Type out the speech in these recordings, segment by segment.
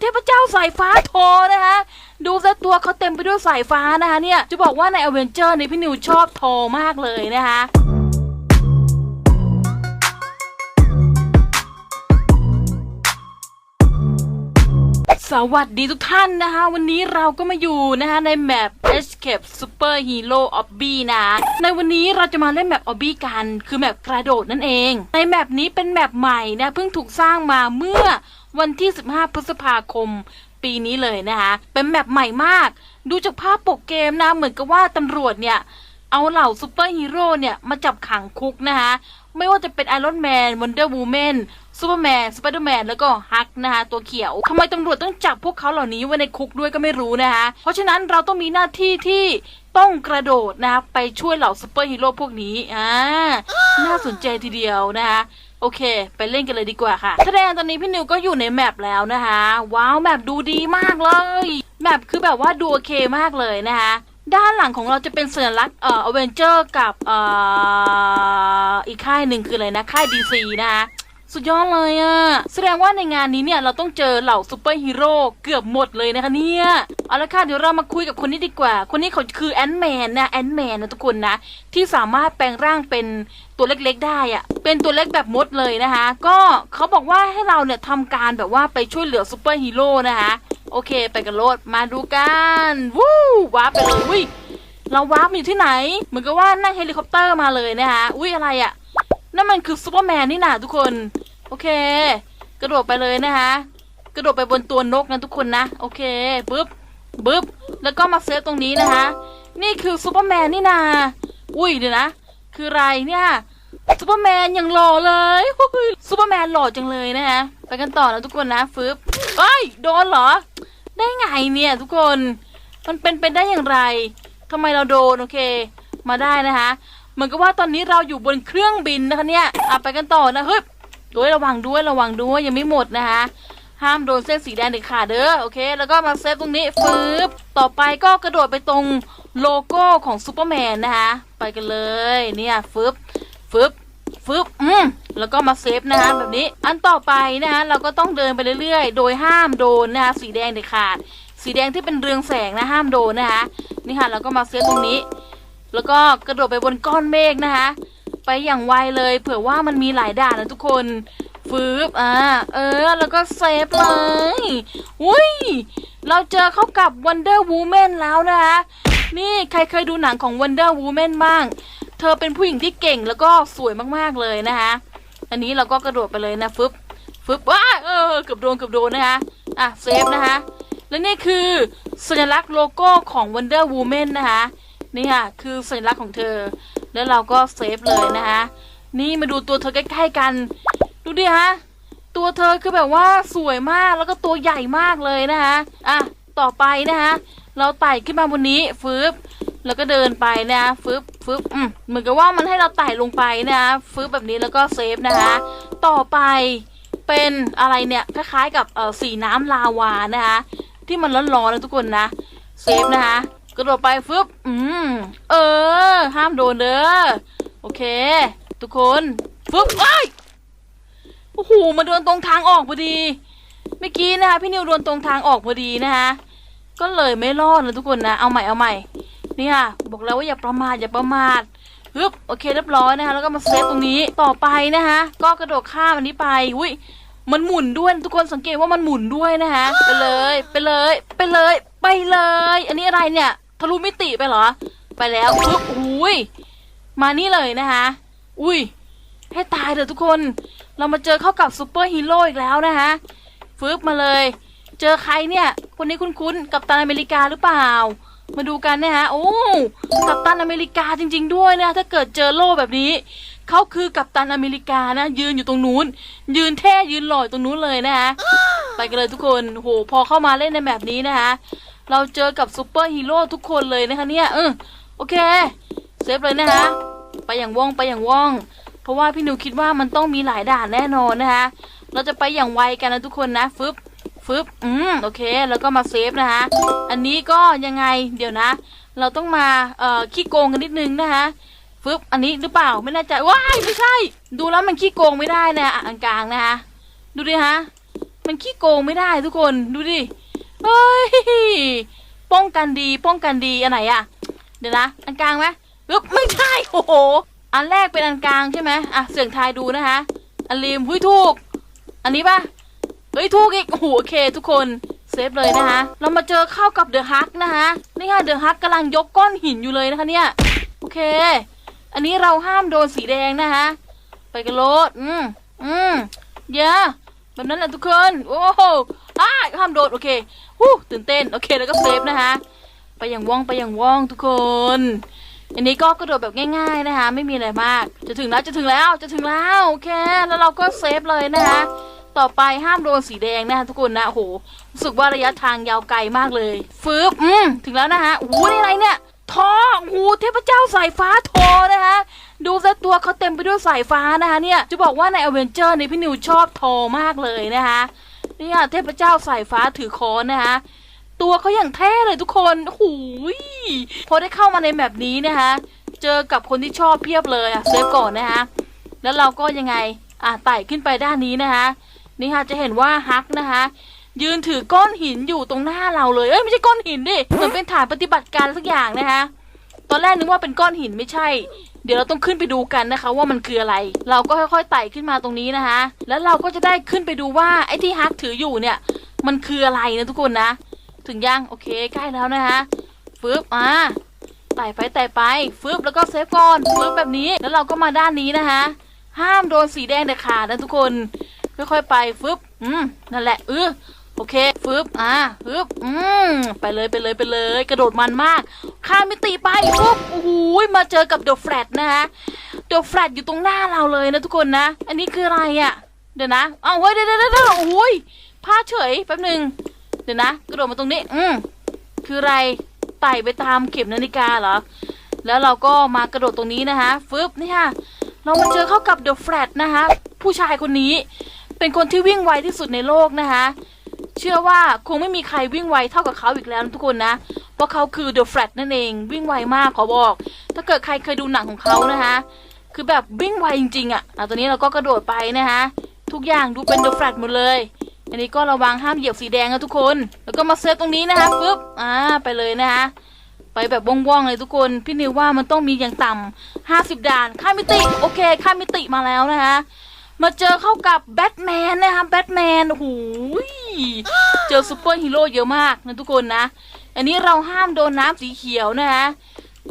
เทพเจ้าสายฟ้าโทนะคะดูซะตัวเขาเต็มไปด้วยสายฟ้านะคะเนี่ยจะบอกว่าในอเวนเจอร์นี่พี่นิวชอบโทมากเลยนะคะสวัสดีทุกท่านนะคะ วันนี้เราก็มาอยู่นะคะในแมป Escape Super Hero Obby นะในวันนี้เราจะมาเล่นแมป Obby กัน คือแมปกระโดดนั่นเอง ในแมปนี้เป็นแมปใหม่นะเพิ่งถูกสร้างมาเมื่อ วันที่ 15 พฤษภาคมปีนี้เลยนะคะ เป็นแมปใหม่มาก ดูจากภาพปกเกมนะ เหมือนกับว่าตำรวจเนี่ย เอาเหล่าซูเปอร์ฮีโร่เนี่ย มาจับขังคุกนะคะไม่ว่าจะเป็นไอรอนแมนวันเดอร์วูแมนซูเปอร์แมน สไปเดอร์แมน แล้วก็ฮักนะคะตัวเขียวทำไมตำรวจต้องจับพวกเขาเหล่านี้ไว้ในคุกด้วยก็ไม่รู้นะคะ เพราะฉะนั้นเราต้องมีหน้าที่ที่ต้องกระโดดนะคะไปช่วยเหล่าซูเปอร์ฮีโร่พวกนี้ อ่า น่าสนใจทีเดียวนะคะ โอเค ไปเล่นกันเลยดีกว่าค่ะ แสดงตอนนี้พี่นิวก็อยู่ในแมปแล้วนะคะ ว้าวแมปดูดีมากเลย แมปคือแบบว่าดูโอเคมากเลยนะคะ ด้านหลังของเราจะเป็นสัญลักษณ์เอ่ออเวนเจอร์กับเอ่ออีกค่ายหนึ่งคืออะไรนะ ค่ายดีซีนะคะ สุดยอดเลยอะแสดงว่าในงานนี้เนี่ยเราต้องเจอเหล่าซูเปอร์ฮีโร่เกือบหมดเลยนะคะเนี่ยเอาละค่ะเดี๋ยวเรามาคุยกับคนนี้ดีกว่า คนนี้เขาคือแอนแมนนะแอนแมนนะทุกคนนะที่สามารถแปลงร่างเป็นตัวเล็กๆ ได้อะเป็นตัวเล็กแบบมดเลยนะคะ ก็เขาบอกว่าให้เราเนี่ยทำการแบบว่าไปช่วยเหลือซูเปอร์ฮีโร่นะคะโอเค ไปกันโลดมาดูกันวู้ว้าร์ปไปเลยอุ้ยเราว้าร์ปอยู่ที่ไหน เหมือนกับว่านั่งเฮลิคอปเตอร์มาเลยนะคะอุ้ยอะไรอะนั่นมันคือซูเปอร์แมนนี่นาทุกคน โอเค กระโดดไปเลยนะคะ กระโดดไปบนตัวนกนะทุกคนนะ โอเคปึ๊บปึ๊บแล้วก็มาเซฟตรงนี้นะคะ นี่คือซูเปอร์แมนนี่นาอุ้ยเดี๋ยวนะ คืออะไรเนี่ยซูเปอร์แมนยังหล่อเลยซูเปอร์แมนหล่อจังเลยนะคะไปกันต่อนะทุกคนนะฟึบเอ้ยโดนเหรอ ได้ไงเนี่ยทุกคน มันเป็นไปได้อย่างไรทำไมเราโดนโอเค มาได้นะคะ เหมือนกับว่าตอนนี้เราอยู่บนเครื่องบินนะคะเนี่ยอะไปกันต่อนะเฮ้ย ด้วยระวังด้วยระวังด้วยยังไม่หมดนะคะ ห้ามโดนเส้นสีแดงเด็ดขาดเด้อโอเค แล้วก็มาเซฟตรงนี้ฟึบต่อไปก็กระโดดไปตรงโลโก้ของซูเปอร์แมนนะคะไปกันเลยเนี่ยฟึบฟึบฟึบอืมแล้วก็มาเซฟนะคะแบบนี้ อันต่อไปนะคะเราก็ต้องเดินไปเรื่อยๆ โดยห้ามโดนนะคะสีแดงเด็ดขาด สีแดงที่เป็นเรืองแสงนะห้ามโดนนะคะนี่ค่ะแล้วก็มาเซฟตรงนี้ แล้วก็กระโดดไปบนก้อนเมฆนะคะ ไปอย่างไวเลย เผื่อว่ามันมีหลายด่านนะทุกคนฟืบอ่า เออ แล้วก็เซฟเลยอุ้ย เราเจอเข้ากับ Wonder Woman แล้วนะคะ นี่ใครเคยดูหนังของ Wonder Woman บ้าง เธอเป็นผู้หญิงที่เก่งแล้วก็สวยมากๆเลยนะคะ อันนี้เราก็กระโดดไปเลยนะฟึบฟึบว้าเออ เกือบโดนเกือบโดนนะคะ อะ เซฟนะคะ และนี่คือสัญลักษณ์โลโก้ของ Wonder Woman นะคะ นี่ค่ะ คือสัญลักษณ์ของเธอ แล้วเราก็เซฟเลยนะคะนี่มาดูตัวเธอใกล้ๆกัน ดูดิฮะตัวเธอคือแบบว่าสวยมากแล้วก็ตัวใหญ่มากเลยนะคะอะต่อไปนะคะเราไต่ขึ้นมาบนนี้ฟืบแล้วก็เดินไปนะคะฟืบฟืบอืมเหมือนกับว่ามันให้เราไต่ลงไปนะคะฟืบแบบนี้แล้วก็เซฟนะคะต่อไปเป็นอะไรเนี่ยคล้ายๆกับเอ่อสีน้ำลาวานะคะที่มันร้อนๆนะทุกคนนะเซฟนะคะ กระโดดไปฟึบอืมเออ ห้ามโดนเด้อโอเค ทุกคนฟึบไอ้ยโอ้โหมาโดนตรงทางออกพอดี เมื่อกี้นะคะพี่นิวโดนตรงทางออกพอดีนะคะก็เลยไม่รอดนะทุกคนนะเอาใหม่เอาใหม่นี่ค่ะบอกแล้วว่าอย่าประมาทอย่าประมาทฮึบโอเคเรียบร้อยนะคะแล้วก็มาเซฟตรงนี้ต่อไปนะคะก็กระโดดข้ามอันนี้ไปอุ้ยมันหมุนด้วยทุกคนสังเกตว่ามันหมุนด้วยนะคะไปเลย ไปเลย ไปเลย ไปเลย อันนี้อะไรเนี่ย ทะลุมิติไปเหรอ ไปแล้วปึ๊บอุ้ยมานี่เลยนะคะ อุ้ย ให้ตายเถอะทุกคน เรามาเจอเข้ากับซูเปอร์ฮีโร่อีกแล้วนะคะฟึบมาเลย เจอใครเนี่ย คนนี้คุ้นๆ กับตันอเมริกาหรือเปล่า มาดูกันนะฮะ โอ้ กับตันอเมริกาจริง ๆ ด้วยนะ ถ้าเกิดเจอโล่แบบนี้ เขาคือกับตันอเมริกานะ ยืนอยู่ตรงนู้น ยืนแท่ยืนหล่อยตรงนู้นเลยนะคะไปกันเลยทุกคน โห พอเข้ามาเล่นในแบบนี้นะคะ เราเจอกับซูเปอร์ฮีโร่ทุกคนเลยนะคะเนี่ยเออโอเค เซฟเลยนะคะ ไปอย่างว่องไปอย่างว่อง เพราะว่าพี่หนูคิดว่ามันต้องมีหลายด่านแน่นอนนะคะ เราจะไปอย่างไวกันนะทุกคนนะฟึบฟึบอืมโอเค แล้วก็มาเซฟนะคะ อันนี้ก็ยังไงเดี๋ยวนะ เราต้องมาเอ่อขี้โกงกันนิดนึงนะคะฟึบอันนี้หรือเปล่าไม่แน่ใจว้ายไม่ใช่ ดูแล้วมันขี้โกงไม่ได้นะอะอันกลางนะคะดูดิฮะมันขี้โกงไม่ได้ทุกคนดูดิ เฮ้ย ป้องกันดี ป้องกันดี อันไหนอะเดี๋ยวนะ อันกลางไหมปึ๊บไม่ใช่ โอ้โห อันแรกเป็นอันกลางใช่ไหมอะ เสียงทายดูนะคะ อันริมหุ้ยถูก อันนี้ปะเฮ้ยถูกอีก โอ้โห โอเค ทุกคนเซฟเลยนะคะ เรามาเจอเข้ากับเดอะฮักนะคะ นี่ค่ะ เดอะฮักกำลังยกก้อนหินอยู่เลยนะคะเนี่ย โอเค อันนี้เราห้ามโดนสีแดงนะคะ ไปกันโลด อืม อืม เยอะแบบนั้นแหละทุกคน โอ้โหอ้าห้ามโดน โอเค ฮู้ตื่นเต้น โอเคแล้วก็เซฟนะคะ ไปอย่างว่องไปอย่างว่องทุกคน อันนี้ก็กระโดดแบบง่ายๆนะคะ ไม่มีอะไรมาก จะถึงแล้วจะถึงแล้วจะถึงแล้วโอเค แล้วเราก็เซฟเลยนะคะ ต่อไปห้ามโดนสีแดงนะคะทุกคนนะโอ้โหรู้สึกว่าระยะทางยาวไกลมากเลยฟืบอืมถึงแล้วนะคะโอ้โหนี่อะไรเนี่ยทอโอ้โหเทพเจ้าสายฟ้าทอนะคะดูซะตัวเขาเต็มไปด้วยสายฟ้านะคะเนี่ยจะบอกว่าในอเวนเจอร์ในพี่นิวชอบทอมากเลยนะคะ เนี่ยเทพเจ้าสายฟ้าถือค้อนนะคะ ตัวเขาอย่างเท่เลยทุกคนโอ้ยพอได้เข้ามาในแมปนี้นะคะ เจอกับคนที่ชอบเพียบเลยอะเซฟก่อนนะคะแล้วเราก็ยังไงอะไต่ขึ้นไปด้านนี้นะคะนี่ค่ะจะเห็นว่าฮักนะคะ ยืนถือก้อนหินอยู่ตรงหน้าเราเลยเอ้ยไม่ใช่ก้อนหินดิเหมือนเป็นฐานปฏิบัติการสักอย่างนะคะ ตอนแรกนึกว่าเป็นก้อนหินไม่ใช่ เดี๋ยวเราต้องขึ้นไปดูกันนะคะ ว่ามันคืออะไร เราก็ค่อยๆไต่ขึ้นมาตรงนี้นะคะ แล้วเราก็จะได้ขึ้นไปดูว่าไอ้ที่ฮักถืออยู่เนี่ย มันคืออะไรนะทุกคนนะ ถึงยังโอเคใกล้แล้วนะคะฟึบอ่าไต่ไปไต่ไปฟึบแล้วก็เซฟก่อนฟึบแบบนี้แล้วเราก็มาด้านนี้นะคะ ห้ามโดนสีแดงเด็ดขาดนะทุกคนค่อยๆไปฟึบอืมนั่นแหละเออ โอเคฟึบอ่าฟึบอืมไปเลยไปเลยไปเลย กระโดดมันมาก ข้ามมิติไปฟึบโอ้โหมาเจอกับเดอะแฟลตนะคะเดอะแฟลตอยู่ตรงหน้าเราเลยนะทุกคนนะ อันนี้คืออะไรอะ่ะ เดี๋ยวนะเอาเฮ้ยเดี๋ยวเดี๋ยวเดี๋ยวโอ้ยพลาดเฉยแป๊บหนึ่งเดี๋ยวนะ กระโดดมาตรงนี้ อืมคืออะไรไต่ไปตามเข็มนาฬิกาเหรอ แล้วเราก็มากระโดดตรงนี้นะคะฟึบนี่ค่ะ เรามาเจอเข้ากับเดอะแฟลตนะคะ ผู้ชายคนนี้ เป็นคนที่วิ่งไวที่สุดในโลกนะคะ เชื่อว่าคงไม่มีใครวิ่งไวเท่ากับเขาอีกแล้วทุกคนนะ เพราะเขาคือเดอะแฟลตนั่นเองวิ่งไวมากขอบอก ถ้าเกิดใครเคยดูหนังของเขานะคะ คือแบบวิ่งไวจริงๆอะ่ะอะตอนนี้เราก็กระโดดไปนะคะทุกอย่างดูเป็นเดอะแฟลตหมดเลย อันนี้ก็ระวังห้ามเหยียบสีแดงนะทุกคน แล้วก็มาเซฟตรงนี้นะคะปึ๊บอ่าไปเลยนะคะไปแบบว่องๆเลยทุกคน พี่นิวว่ามันต้องมีอย่างต่ำห้าสิบด่านค่ามิติโอเคค่ามิติมาแล้วนะคะมาเจอเข้ากับแบทแมนนะคะแบทแมนโอ้โหย เจอซูเปอร์ฮีโร่เยอะมากนะทุกคนนะ อันนี้เราห้ามโดนน้ำสีเขียวนะคะ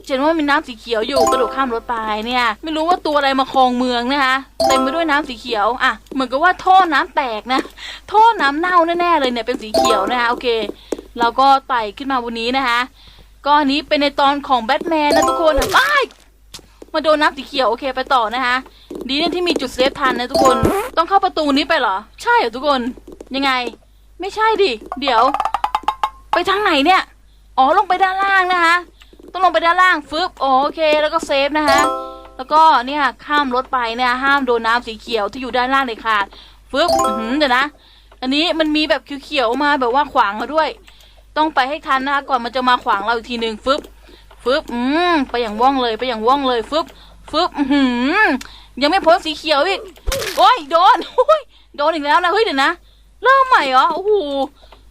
เห็นว่ามีน้ำสีเขียวอยู่กระโดดข้ามรถไปเนี่ย ไม่รู้ว่าตัวอะไรมาครองเมืองนะคะเต็มไปด้วยน้ำสีเขียวอะเหมือนกับว่าท่อน้ำแตกนะท่อน้ำเน่าแน่ๆเลยเนี่ยเป็นสีเขียวนะคะโอเค เราก็ไต่ขึ้นมาบนนี้นะคะก็อันนี้เป็นในตอนของแบทแมนนะทุกคนไปมาโดนน้ำสีเขียวโอเคไปต่อนะคะดีเนี่ยที่มีจุดเซฟทันนะทุกคนต้องเข้าประตูนี้ไปเหรอ ใช่เหรอทุกคนยังไง ไม่ใช่ดิ เดี๋ยว ไปทางไหนเนี่ย อ๋อลงไปด้านล่างนะคะ ต้องลงไปด้านล่างฟึบโอเค แล้วก็เซฟนะคะ แล้วก็เนี่ยข้ามรถไปเนี่ยห้ามโดนน้ำสีเขียวที่อยู่ด้านล่างเลยขาดฟึบอื้อหือเดี๋ยวนะ อันนี้มันมีแบบเขียวๆมาแบบว่าขวางเราด้วย ต้องไปให้ทันนะคะก่อนมันจะมาขวางเราอีกทีหนึ่งฟึบฟึบอืมไปอย่างว่องเลยไปอย่างว่องเลยฟึบฟึบอือหือยังไม่พ้นสีเขียวอีกโอ้ยโดนโอ้ยโดนอีกแล้วนะเฮ้ยเดี๋ยวนะ เริ่มใหม่เหรอโอ้โห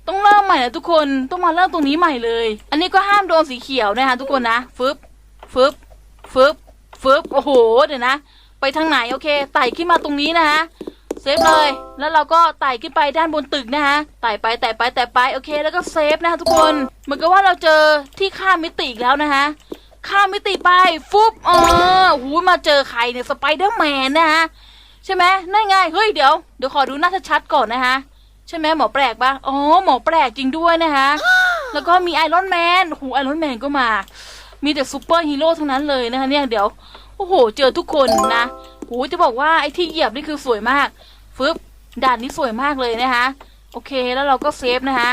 ต้องเริ่มใหม่นะทุกคนต้องมาเริ่มตรงนี้ใหม่เลย อันนี้ก็ห้ามโดนสีเขียวนะคะทุกคนนะฟึบฟึบฟึบฟึบโอ้โหเดี๋ยวนะ ไปทางไหนโอเคไต่ขึ้นมาตรงนี้นะคะเซฟเลย แล้วเราก็ไต่ขึ้นไปด้านบนตึกนะคะไต่ไปไต่ไปไต่ไปโอเค แล้วก็เซฟนะคะทุกคนเหมือนกับว่าเราเจอที่ข้ามมิติอีกแล้วนะคะข้ามมิติไปฟุบอ๋อหูมาเจอใครเนี่ยสไปเดอร์แมนนะคะใช่ไหมนั่นไงเฮ้ยเดี๋ยวเดี๋ยวขอดูหน้าชัดๆก่อนนะคะ ใช่ไหมหมอแปลกปะอ๋อหมอแปลกจริงด้วยนะคะ แล้วก็มีไอรอนแมนหูไอรอนแมนก็มา มีแต่ซูเปอร์ฮีโร่ทั้งนั้นเลยนะคะเนี่ยเดี๋ยวโอ้โห เจอทุกคนนะหูจะบอกว่าไอ้ที่เหยียบนี่คือสวยมากฟึบด่านนี้สวยมากเลยนะคะโอเคแล้วเราก็เซฟนะคะ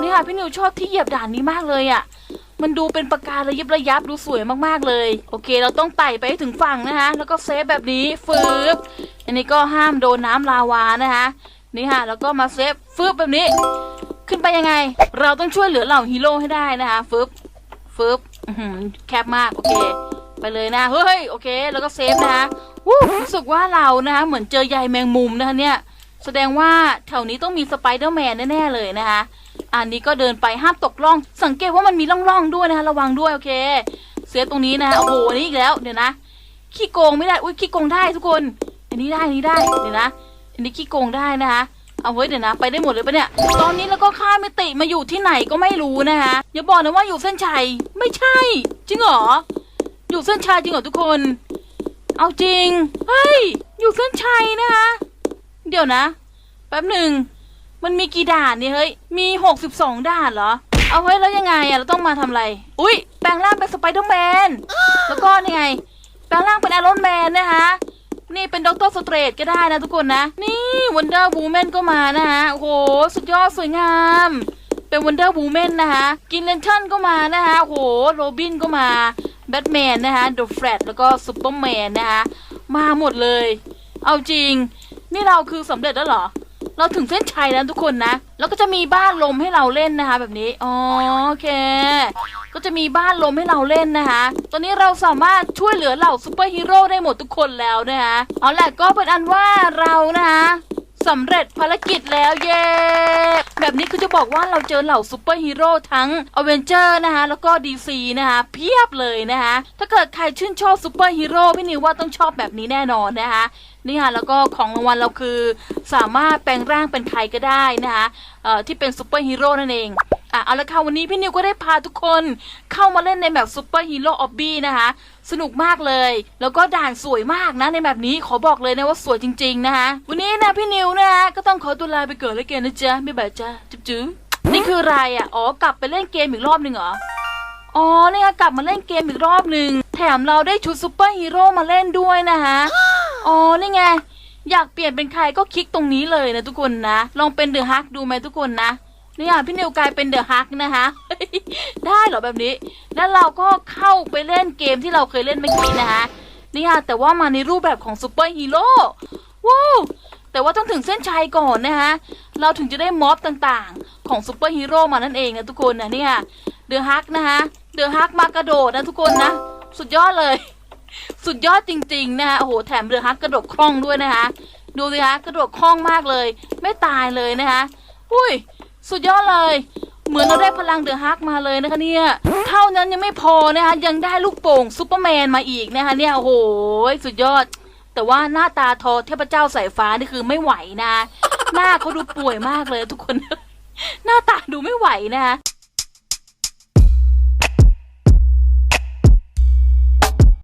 นี่ค่ะพี่นิวชอบที่เหยียบด่านนี้มากเลยอะ่ะ มันดูเป็นประการระยิบระยับดูสวยมากๆเลย โอเค เราต้องไต่ไปให้ถึงฝั่งนะคะ แล้วก็เซฟแบบนี้ฟึบอันนี้ก็ห้ามโดนน้ำลาวานะคะ นี่ค่ะแล้วก็มาเซฟฟึบแบบนี้ ขึ้นไปยังไง เราต้องช่วยเหลือเหล่าฮีโร่ให้ได้นะคะฟึบฟึบแคบมากโอเค ไปเลยนะเฮ้ยโอเค แล้วก็เซฟนะคะวู้รู้สึกว่าเรานะคะเหมือนเจอใยแมงมุมนะคะเนี่ย แสดงว่าแถวนี้ต้องมีสไปเดอร์แมนแน่ๆเลยนะคะอันนี้ก็เดินไปห้ามตกล่อง สังเกตว่ามันมีร่องๆด้วยนะคะระวังด้วยโอเคเสียตรงนี้นะโอ้โหอันนี้อีกแล้วเดี๋ยวนะขี้โกงไม่ได้อุ้ยขี้โกงได้ทุกคน อันนี้ได้อันนี้ได้เดี๋ยวนะ นนี้ขี้โกงได้นะคะ เอาไว้เดี๋ยวนะ ไปได้หมดเลยปะเนี่ย ตอนนี้แล้วก็ค่ามิติมาอยู่ที่ไหนก็ไม่รู้นะคะอย่าบอกนะว่าอยู่เส้นชัยไม่ใช่ จริงเหรอ อยู่เส้นชัยจริงเหรอทุกคน เอาจริง เฮ้ย อยู่เส้นชัยนะคะ เดี๋ยวนะ แป๊บหนึ่ง มันมีกี่ด่านเนี่ยเฮ้ย มีหกสิบสองด่านเหรอ เอาเฮ้แล้วยังไงอะเราต้องมาทำอะไร อุ้ยแปลงร่างเป็นสไปเดอร์แมน แล้วก็นี่ไง แปลงร่างเป็นไอรอนแมนนะคะ นี่เป็นด็อกเตอร์สเตรทก็ได้นะทุกคนนะ นี่วันเดอร์บูแมนก็มานะฮะโอ้โห สุดยอดสวยงาม เป็นวันเดอร์บูแมนนะคะกินเลนเทนก็มานะคะโอ้โห โรบินก็มา แบทแมนนะคะเดอะแฟลตแล้วก็ซูเปอร์แมนนะคะมาหมดเลย เอาจริง นี่เราคือสำเร็จแล้วเหรอ เราถึงเส้นชัยแล้วทุกคนนะ แล้วก็จะมีบ้านลมให้เราเล่นนะคะ แบบนี้ อ๋อโอเค ก็จะมีบ้านลมให้เราเล่นนะคะ ตอนนี้เราสามารถช่วยเหลือเหล่าซูเปอร์ฮีโร่ได้หมดทุกคนแล้วนะคะ เอาแหละก็เป็นอันว่าเรานะคะ สำเร็จภารกิจแล้วเย้แบบนี้คือจะบอกว่าเราเจอเหล่าซูเปอร์ฮีโร่ทั้งอเวนเจอร์นะคะแล้วก็ดีซีนะคะเพียบเลยนะคะถ้าเกิดใครชื่นชอบซูเปอร์ฮีโร่พี่นิวว่าต้องชอบแบบนี้แน่นอนนะคะนี่ค่ะแล้วก็ของรางวัลเราคือ สามารถแปลงร่างเป็นใครก็ได้นะคะที่เป็นซูเปอร์ฮีโร่นั่นเอง อะเอาละค่ะวันนี้พี่นิวก็ได้พาทุกคนเข้ามาเล่นในแบบซูเปอร์ฮีโร่ออบบี้นะคะ สนุกมากเลย แล้วก็ด่านสวยมากนะในแบบนี้ขอบอกเลยนะว่าสวยจริง ๆ นะคะวันนี้นะพี่นิวนะคะก็ต้องขอตัวลาไปเกิดแล้วกันนะจ๊ะบ๊ายบายจ้าจุ๊บจุ๊บนี่คืออะไรอะอ๋อกลับไปเล่นเกมอีกรอบหนึ่งเหรออ๋อเนี่ค่ะกลับมาเล่นเกมอีกรอบหนึ่งแถมเราได้ชุดซูเปอร์ฮีโร่มาเล่นด้วยนะคะอ๋อนี่ไงอยากเปลี่ยนเป็นใครก็คลิกตรงนี้เลยนะทุกคนนะ ลองเป็นเดอะฮักดูไหมทุกคนนะ เนี่ยพี่นิวกลายเป็นเดอะฮักนะคะ ได้เหรอแบบนี้ แล้วเราก็เข้าไปเล่นเกมที่เราเคยเล่นเมื่อกี้นะคะนี่ค่ะแต่ว่ามาในรูปแบบของซูเปอร์ฮีโร่ว้าวแต่ว่าต้องถึงเส้นชัยก่อนนะคะเราถึงจะได้ม็อบต่างๆ ของซูเปอร์ฮีโร่มานั่นเองนะทุกคนนะเนี่ยเดอะฮักนะคะเดอะฮักมากระโดดนะทุกคนนะ สุดยอดเลย สุดยอดจริงๆนะคะโอ้โหแถมเรือฮักกระโดดคล่องด้วยนะคะ ดูสิคะกระโดดคล่องมากเลย ไม่ตายเลยนะคะอุ้ย สุดยอดเลย เหมือนเราได้พลังเดือฮักมาเลยนะคะเนี่ย เท่านั้นยังไม่พอนะคะยังได้ลูกโป่งซูเปอร์แมนมาอีกนะคะเนี่ยโอ้โหสุดยอด แต่ว่าหน้าตาทอเทพเจ้าสายฟ้านี่คือไม่ไหวนะ หน้าเขาดูป่วยมากเลยทุกคน หน้าตาดูไม่ไหวนะคะ